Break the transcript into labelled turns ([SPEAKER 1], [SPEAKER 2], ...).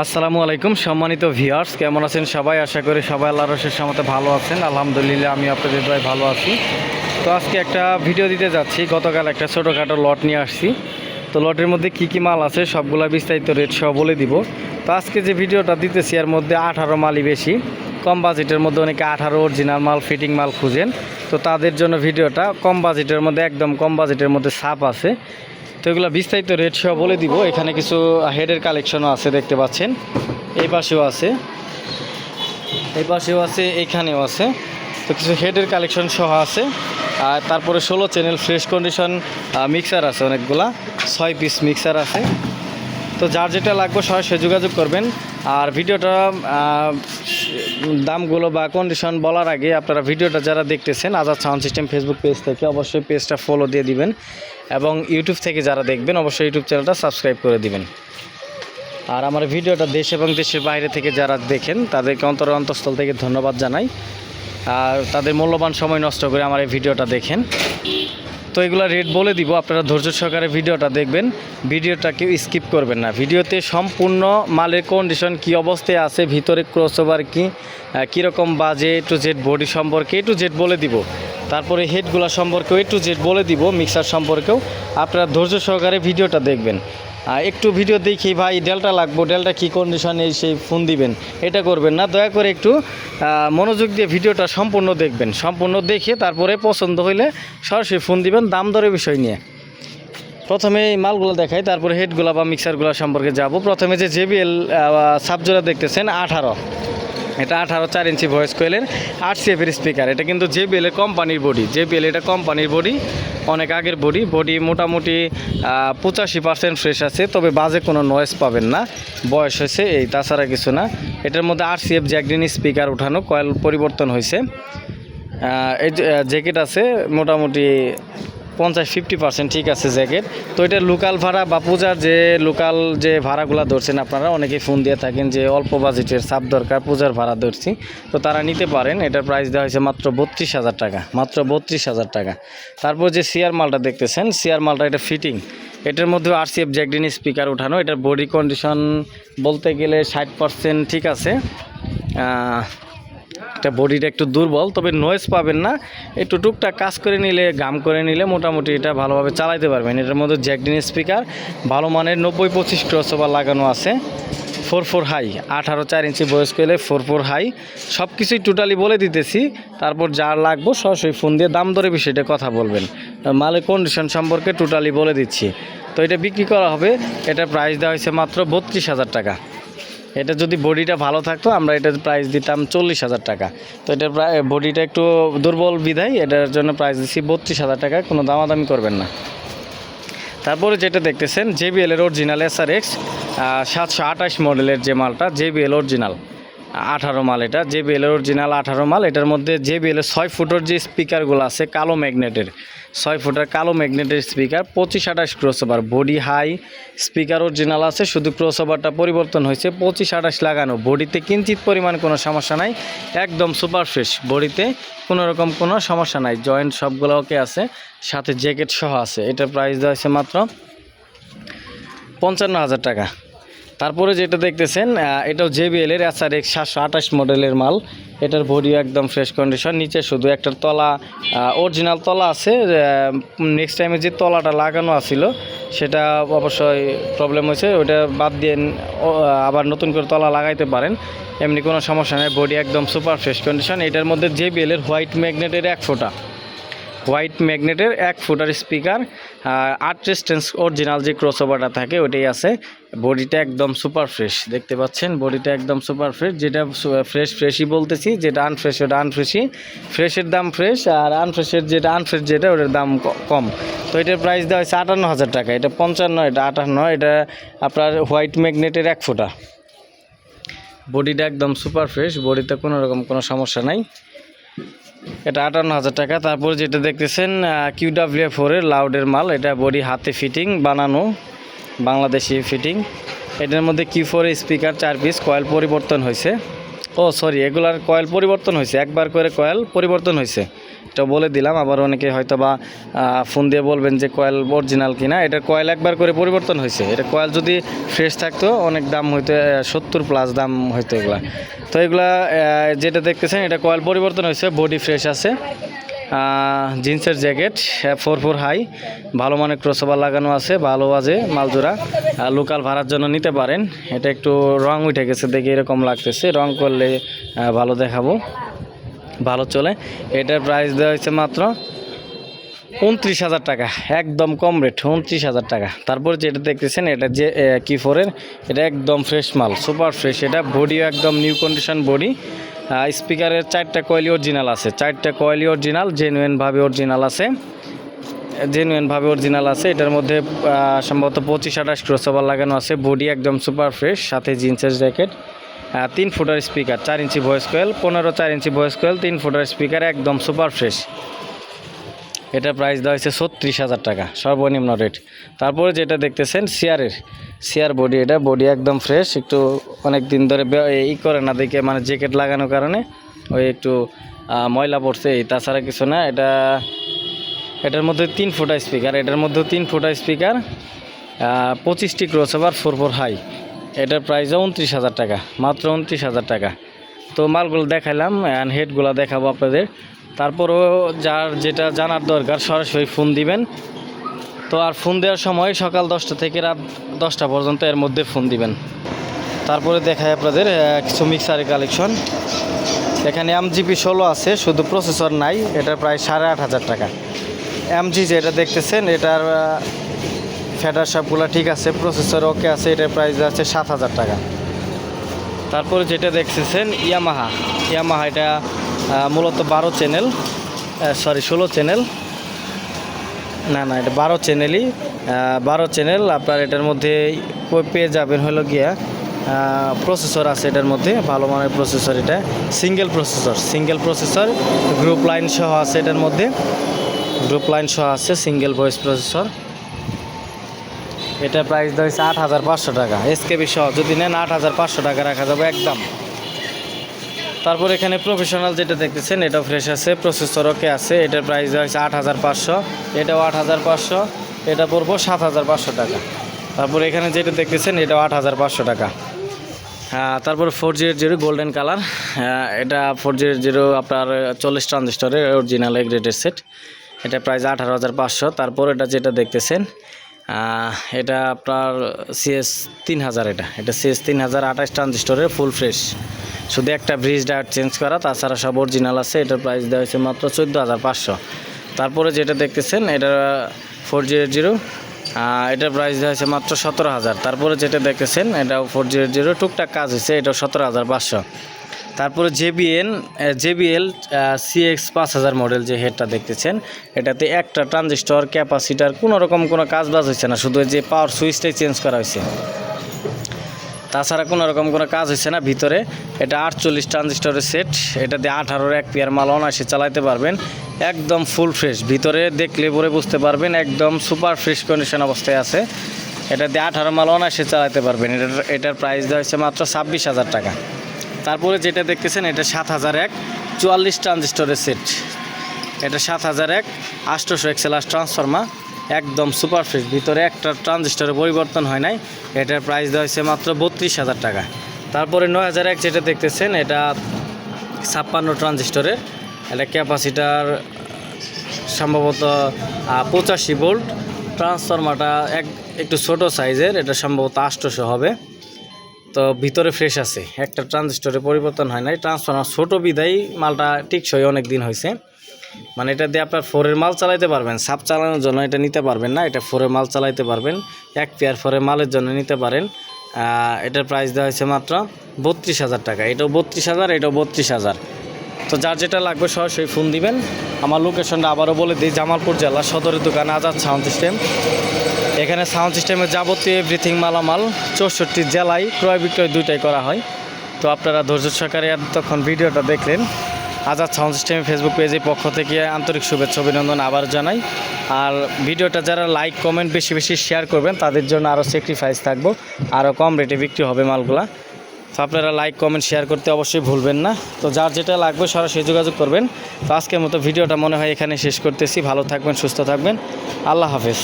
[SPEAKER 1] আসসালামু আলাইকুম, সম্মানিত ভিউয়ার্স, কেমন আছেন সবাই? আশা করি সবাই আল্লাহ রসের সামতে ভালো আছেন। আলহামদুলিল্লাহ, আমি আপনাদের ভাই ভালো আছি। তো আজকে একটা ভিডিও দিতে যাচ্ছি। গতকাল একটা ছোটোখাটো লট নিয়ে আসছি। তো লটের মধ্যে কি কি মাল আছে, সবগুলা বিস্তারিত রেট সহ বলে দিব। তো আজকে যে ভিডিওটা দিতেছি, এর মধ্যে আঠারো মালই বেশি। কম বাজেটের মধ্যে অনেকে আঠারো অরিজিনাল মাল ফিটিং মাল খুঁজেন। তো তাদের জন্য ভিডিওটা কম বাজেটের মধ্যে, একদম কম বাজেটের মধ্যে সাপ আছে। তো এগুলো বিস্তারিত রেট সহ বলে দিব। এখানে কিছু হেডের কালেকশনও আছে, দেখতে পাচ্ছেন। এই পাশেও আছে। এই পাশেও আছে এইখানেও আছে। তো কিছু হেডের কালেকশন সহ আছে। আর তারপরে ষোলো চ্যানেল ফ্রেশ কন্ডিশন মিক্সার আছে অনেকগুলা। ছয় পিস মিক্সার আছে। তো যার যেটা লাগবে সরাসরি যোগাযোগ করবেন। আর ভিডিওটা দামগুলো বা কন্ডিশন বলার আগে আপনারা ভিডিওটা যারা দেখতেছেন Azad sound system Facebook page থেকে অবশ্যই পেজটা ফলো দিয়ে দিবেন। এবং ইউটিউব থেকে যারা দেখবেন, অবশ্যই ইউটিউব চ্যানেলটা সাবস্ক্রাইব করে দিবেন। আর আমার ভিডিওটা দেশ এবং দেশের বাইরে থেকে যারা দেখেন, তাদেরকে অন্তর অন্তঃস্থল থেকে ধন্যবাদ জানাই। আর তাদের মূল্যবান সময় নষ্ট করে আমার এই ভিডিওটা দেখেন। তো এগুলো রেট বলে দিব, আপনারা ধৈর্য সহকারে ভিডিওটা দেখবেন, ভিডিওটা কেউ স্কিপ করবেন না। ভিডিওতে সম্পূর্ণ মালের কন্ডিশন কি অবস্থায় আছে, ভিতরে ক্রসওভার কি কীরকম বাজে এ টু জেড বডি সম্পর্কে এ টু জেড বলে দিব। তারপরে হেডগুলো সম্পর্কেও এ টু জেড বলে দিব মিক্সার সম্পর্কেও। আপনারা ধৈর্য সহকারে ভিডিওটা দেখবেন। একটু ভিডিও দেখি ভাই ডেলটা লাগবো ডেলটা কী কন্ডিশনে সেই ফোন দিবেন, এটা করবেন না। দয়া করে একটু মনোযোগ দিয়ে ভিডিওটা সম্পূর্ণ দেখবেন। সম্পূর্ণ দেখে তারপরে পছন্দ হইলে সরাসরি ফোন দিবেন দাম দরের বিষয় নিয়ে। প্রথমে এই মালগুলো দেখাই, তারপরে হেডগুলা বা মিক্সারগুলো সম্পর্কে যাব। প্রথমে যে জেবিএল সাবজোরা দেখতেছেন, আঠারো। এটা আঠারো চার ইঞ্চি ভয়েস কোয়েলের আট সিএফের স্পিকার এটা কিন্তু জেবিএল এর কোম্পানির বডি জেবিএল এটা কোম্পানির বডি অনেক আগের বডি বডি মোটামুটি পঁচাশি পার্সেন্ট ফ্রেশ আছে, তবে বাজে কোনো নয়েজ পাবেন না। বয়স হয়েছে এই, তাছাড়া কিছু না। এটার মধ্যে আর সিএফ জ্যাকডিন স্পিকার উঠানো কয়েল পরিবর্তন হয়েছে। এই জ্যাকেট আছে, মোটামুটি পঞ্চাশ ফিফটি পার্সেন্ট ঠিক আছে জ্যাকেট। তো এটা লোকাল ভাড়া বা পূজার যে লোকাল যে ভাড়াগুলো ধরছেন আপনারা, অনেকেই ফোন দিয়ে থাকেন যে অল্প বাজেটের সাপ দরকার, পূজার ভাড়া ধরছি। তো তারা নিতে পারেন, এটার প্রাইস দেওয়া হয়েছে মাত্র বত্রিশ হাজার টাকা, মাত্র বত্রিশ হাজার টাকা। তারপর যে সিয়ার মালটা দেখতেছেন সিয়ার মালটা এটা ফিটিং এটার মধ্যে আরসিএফ জ্যাকডিন স্পিকার উঠানো এটার বডি কন্ডিশন বলতে গেলে ষাট পার্সেন্ট ঠিক আছে। এটা বডিটা একটু দুর্বল, তবে নয়েজ পাবেন না। একটু টুকটাক কাজ করে নিলে, গাম করে নিলে মোটামুটি এটা ভালোভাবে চালাতে পারবেন। এটার মধ্যে জ্যাকডিন স্পিকার, ভালো মানের নব্বই পঁচিশ ক্রসওভার লাগানো আছে। ফোর ফোর হাই, আঠারো চার ইঞ্চি বয়স পেলে ফোর ফোর হাই। সব কিছুই টোটালি বলে দিতেছি। তারপর যার লাগবো সরাসরি ফোন দিয়ে দাম দরে বিষয়টা কথা বলবেন। মালের কন্ডিশন সম্পর্কে টোটালি বলে দিচ্ছি। তো এটা বিক্রি করা হবে। এটা প্রাইস দেওয়া হয়েছে মাত্র বত্রিশ হাজার টাকা। এটা যদি বডিটা ভালো থাকতো, আমরা এটার প্রাইস দিতাম চল্লিশ হাজার টাকা। তো এটার প্রায়, বডিটা একটু দুর্বল বিধায় এটার জন্য প্রাইস দিচ্ছি বত্রিশ হাজার টাকা, কোনো দামাদামি করবেন না। তারপরে যেটা দেখতেছেন জেবিএল এর অরিজিনাল এস আর এক্স সাতশো আঠাশ মডেলের যে মালটা জেবিএল অরিজিনাল আঠারো মাল এটা। জেবিএল এর অরিজিনাল আঠারো মাল, এটার মধ্যে জেবিএল এর ছয় ফুটের যে স্পিকারগুলো আছে, কালো ম্যাগনেটের ছয় ফুটের কালো ম্যাগনেটের স্পিকার, পঁচিশ আঠাশ crossover body high speaker original আছে, শুধু ক্রসওভারটা পরিবর্তন হয়েছে, পঁচিশ আঠাশ লাগানো বডিতে কিঞ্চিত পরিমাণ কোনো সমস্যা নাই, একদম সুপার ফ্রেশ বডিতে কোনো রকম কোনো সমস্যা নাই জয়েন্ট সবগুলো ওকে আছে, সাথে জ্যাকেট সহ আছে, এটার প্রাইস দেওয়া হয়েছে মাত্র পঞ্চান্ন হাজার টাকা। তারপরে যেটা দেখতেছেন এটাও জেবিএল এর এসআর এক্স সাতশো আঠাশ মডেলের মাল এটার বডিও একদম ফ্রেশ কন্ডিশন নিচে শুধু একটা তলা অরিজিনাল তলা আছে নেক্সট টাইমে যে তলাটা লাগানো আছিল, সেটা অবশ্যই প্রবলেম হয়েছে ওটা বাদ দিয়ে আবার নতুন করে তলা লাগাইতে পারেন, এমনি কোনো সমস্যা নেই বডি একদম সুপার ফ্রেশ কন্ডিশন এটার মধ্যে জে এর হোয়াইট ম্যাগনেটের এক ফোঁটা। হোয়াইট ম্যাগনেটের এক ফুটার স্পিকার আট রেস্টেন্স অরিজিনাল যে ক্রসওভারটা থাকে, ওটাই আছে। বডিটা একদম সুপার ফ্রেশ দেখতে পাচ্ছেন? বডিটা একদম সুপার ফ্রেশ যেটা ফ্রেশ ফ্রেশই বলতেছি, যেটা আনফ্রেশ ওটা আনফ্রেশই ফ্রেশের দাম ফ্রেশ আর আনফ্রেশের যেটা আনফ্রেশ যেটা, ওটার দাম কম। তো এটার প্রাইস দেওয়া হয়েছে আটান্ন হাজার টাকা, এটা পঞ্চান্ন, এটা আটান্ন, এটা আপনার হোয়াইট ম্যাগনেটের এক ফোঁটা। বডিটা একদম সুপার ফ্রেশ বডিতে কোনো রকম কোনো সমস্যা নাই। এটা আটান্ন হাজার টাকা। তারপর যেটা দেখতেছেন কিউ ডাব্লিউ ফোরের লাউডের মাল। এটা বডি হাতে ফিটিং বানানো বাংলাদেশি ফিটিং এটার মধ্যে কিউ ফোরের স্পিকার চার পিস কয়েল পরিবর্তন হয়েছে। ও সরি এগুলার কয়েল পরিবর্তন হয়েছে। একবার করে কয়েল পরিবর্তন হয়েছে। এটা বলে দিলাম, আবার অনেকে হয়তো বা ফোন দিয়ে বলবেন যে কয়েল অরিজিনাল কিনা। এটা কয়েল একবার করে পরিবর্তন হয়েছে। এটা কয়েল যদি ফ্রেশ থাকতো, অনেক দাম হইতো সত্তর প্লাস দাম হইতো এগুলা। তো এগুলা যেটা দেখতেছেন, এটা কয়েল পরিবর্তন হয়েছে বডি ফ্রেশ আছে। জিন্সের জ্যাকেট ফোর ফোর হাই ভালো মানের ক্রসওভার লাগানো আছে, ভালো আছে মালজোড়া। লোকাল ভাড়ার জন্য নিতে পারেন। এটা একটু রং উঠে গেছে, দেখে এরকম লাগতেছে। রং করলে ভালো দেখাবো। ভালো চলে। এটার প্রাইস দেওয়া হয়েছে মাত্র উনত্রিশ হাজার টাকা, একদম কম রেট উনত্রিশ হাজার টাকা। তারপর যেটা দেখতেছেন, এটা যে কি ফোরের এটা একদম ফ্রেশ মাল সুপার ফ্রেশ এটা বডিও একদম নিউ কন্ডিশন বডি স্পিকারের চারটা কয়েলি অরিজিনাল আছে, চারটা কয়েলি অরিজিনাল জেনুইনভাবে অরিজিনাল আছে। জেনুইনভাবে অরিজিনাল আছে, এটার মধ্যে সম্ভবত পঁচিশ আঠাশ ক্রসওভার লাগানো আছে বডি একদম সুপার ফ্রেশ সাথে জিন্সের জ্যাকেট তিন ফুটার স্পিকার, চার ইঞ্চি ভয়েস কোয়েল পনেরো চার ইঞ্চি ভয়েস কোয়েল তিন ফুটার স্পিকার, একদম সুপার ফ্রেশ এটার প্রাইস দেওয়া হয়েছে ছত্রিশ হাজার টাকা, সর্বনিম্ন রেট তারপরে যেটা দেখতেছেন সিয়ারের সিয়ার বডি এটা বডি একদম ফ্রেশ একটু অনেক দিন ধরে ই করে না, দেখে মানে জ্যাকেট লাগানোর কারণে ওই একটু ময়লা পড়ছে। এই তাছাড়া কিছু না, এটা, এটার মধ্যে তিন ফুটা স্পিকার, এটার মধ্যে তিন ফুটা স্পিকার পঁচিশটি crossover four four high এটার প্রাইসও উনত্রিশ হাজার টাকা, মাত্র উনত্রিশ হাজার টাকা। তো মালগুলো দেখাইলাম অ্যান্ড হেডগুলো দেখাবো আপনাদের। তারপরও যার যেটা জানার দরকার, সরাসরি ফোন দিবেন। তো আর ফোন দেওয়ার সময় সকাল দশটা থেকে রাত দশটা পর্যন্ত এর মধ্যে ফোন দিবেন। তারপরে দেখায় আপনাদের কিছু মিক্সারের কালেকশন এখানে এমজিপি ষোলো আছে, শুধু প্রসেসর নাই, এটার প্রায় সাড়ে আট হাজার টাকা। এমজি যেটা দেখতেছেন, এটার ফ্যাটার সবগুলো ঠিক আছে প্রসেসর ওকে আছে, এটার প্রাইস আছে সাত হাজার টাকা। তারপরে যেটা দেখতেছেন ইয়ামাহা ইয়ামাহা এটা মূলত বারো চ্যানেল সরি ষোলো চ্যানেল না না, এটা বারো চ্যানেলই বারো চ্যানেল আপনার এটার মধ্যে পেয়ে যাবেন হলো গিয়া প্রসেসর আছে এটার মধ্যে, ভালো মানের প্রসেসর এটা। Single processor single processor group line সহ আছে এটার মধ্যে। গ্রুপ লাইন সহ আছে সিঙ্গেল ভয়েস প্রসেসর এটা প্রাইস হয়েছে আট হাজার পাঁচশো টাকা। এসকেবি সহ, যদি নেন আট হাজার পাঁচশো টাকা রাখা যাবে একদম। তারপর এখানে প্রফেশনাল যেটা দেখতেছেন, এটাও ফ্রেশ আছে প্রসেসর ওকে আছে, এটার প্রাইস হয়েছে আট হাজার পাঁচশো, এটাও আট হাজার পাঁচশো, এটা পড়ব সাত হাজার পাঁচশো টাকা। তারপর এখানে যেটা দেখতেছেন, এটাও আট হাজার পাঁচশো টাকা। তারপর four zero zero golden colour এটা ফোর জিরো জিরো আপনার চল্লিশ ট্রানজিস্টরের অরিজিনাল গ্রেডের সেট এটা প্রাইস আঠারো হাজার পাঁচশো। তারপর এটা যেটা দেখতেছেন এটা আপনার সিএস তিন হাজার এটা। এটা সিএস তিন হাজার আঠাশ ট্রানজিস্টরের ফুল ফ্রেশ শুধু একটা ব্রিজ ডায়োড চেঞ্জ করা, তাছাড়া সব অরিজিনাল আছে, এটার প্রাইস দেওয়া হয়েছে মাত্র চোদ্দ হাজার পাঁচশো। তারপরে যেটা দেখতেছেন, এটা ফোর জিরো জিরো এটার প্রাইস দেওয়া হয়েছে মাত্র সতেরো হাজার। তারপরে যেটা দেখতেছেন, এটাও ফোর জিরো জিরো টুকটাক কাজ হয়েছে, এটাও সতেরো হাজার পাঁচশো। তারপরে জেবিএন জেবিএল সিএক্স পাঁচ হাজার মডেল যে হেডটা দেখতেছেন, এটাতে একটা ট্রানজিস্টর, ক্যাপাসিটার, কোনো রকম কোনো কাজ বাজ হয়েছে না, শুধু যে পাওয়ার সুইচটাই চেঞ্জ করা হয়েছে তাছাড়া কোনো রকম কোনো কাজ হচ্ছে না ভিতরে, এটা আটচল্লিশ ট্রানজিস্টরের সেট এটা দিয়ে আঠারোর এক পেয়ার মাল অনায়াসে চালাতে পারবেন, একদম ফুল ফ্রেশ ভিতরে দেখলে পরে বুঝতে পারবেন, একদম সুপার ফ্রেশ কন্ডিশন অবস্থায় আছে, এটা দিয়ে আঠারো মাল অনায়াসে চালাতে পারবেন, এটার এটার প্রাইস দেওয়া হচ্ছে মাত্র ছাব্বিশ হাজার টাকা। তারপরে যেটা দেখতেছেন, এটা সাত হাজার এক। চুয়াল্লিশ ট্রানজিস্টরের সেট। এটা সাত হাজার এক আষ্টশো এক্সেলাস ট্রান্সফর্মার, একদম সুপার ভিতরে একটা ট্রানজিস্টরের পরিবর্তন হয় নাই। এটার প্রাইস দেওয়া হয়েছে মাত্র বত্রিশ হাজার টাকা। তারপরে নয় হাজার এক যেটা দেখতেছেন, এটা ছাপ্পান্ন ট্রানজিস্টরের। এটা ক্যাপাসিটার সম্ভবত পঁচাশি ভোল্ট। ট্রান্সফর্মারটা এক, একটু ছোট সাইজের, এটা সম্ভবত আষ্টশো হবে। তো ভিতরে ফ্রেশ আছে। একটা ট্রানজিস্টরে পরিবর্তন হয় নাই। ট্রান্সফর্মার ছোটো বিদায়, মালটা টিকসই অনেক দিন হয়েছে। মানে এটা দিয়ে আপনার ফোরের মাল চালাইতে পারবেন। সাপ চালানোর জন্য এটা নিতে পারবেন না। এটা ফোরের মাল চালাইতে পারবেন। এক পেয়ার ফোরের মালের জন্য নিতে পারেন। এটার প্রাইস দেওয়া হয়েছে মাত্র বত্রিশ হাজার টাকা। এটাও বত্রিশ হাজার, এটাও বত্রিশ হাজার। তো যার যেটা লাগবে সরাসরি ফোন দিবেন। আমার লোকেশনটা আবারও বলে দিই। জামালপুর জেলা সদরের দোকান, আজাদ সাউন্ড সিস্টেম এখানে সাউন্ড সিস্টেমের যাবতীয় এভরিথিং মালামাল চৌষট্টি জেলায় ক্রয় বিক্রয় দুইটাই করা হয়। তো আপনারা ধৈর্য সহকারে তখন ভিডিওটা দেখলেন। আজাদ সাউন্ড সিস্টেম ফেসবুক পেজের পক্ষ থেকে আন্তরিক শুভেচ্ছা, অভিনন্দন আবার জানাই। আর ভিডিওটা যারা লাইক কমেন্ট বেশি বেশি শেয়ার করবেন, তাদের জন্য আরও স্যাক্রিফাইস থাকব। আরও কম রেটে বিক্রি হবে মালগুলা। তো আপনারা লাইক কমেন্ট শেয়ার করতে অবশ্যই ভুলবেন না। তো যার যেটা লাগবে সরাসরি যোগাযোগ করবেন। তো আজকের মতো ভিডিওটা মনে হয় এখানে শেষ করতেছি। ভালো থাকবেন, সুস্থ থাকবেন। আল্লাহ হাফেজ।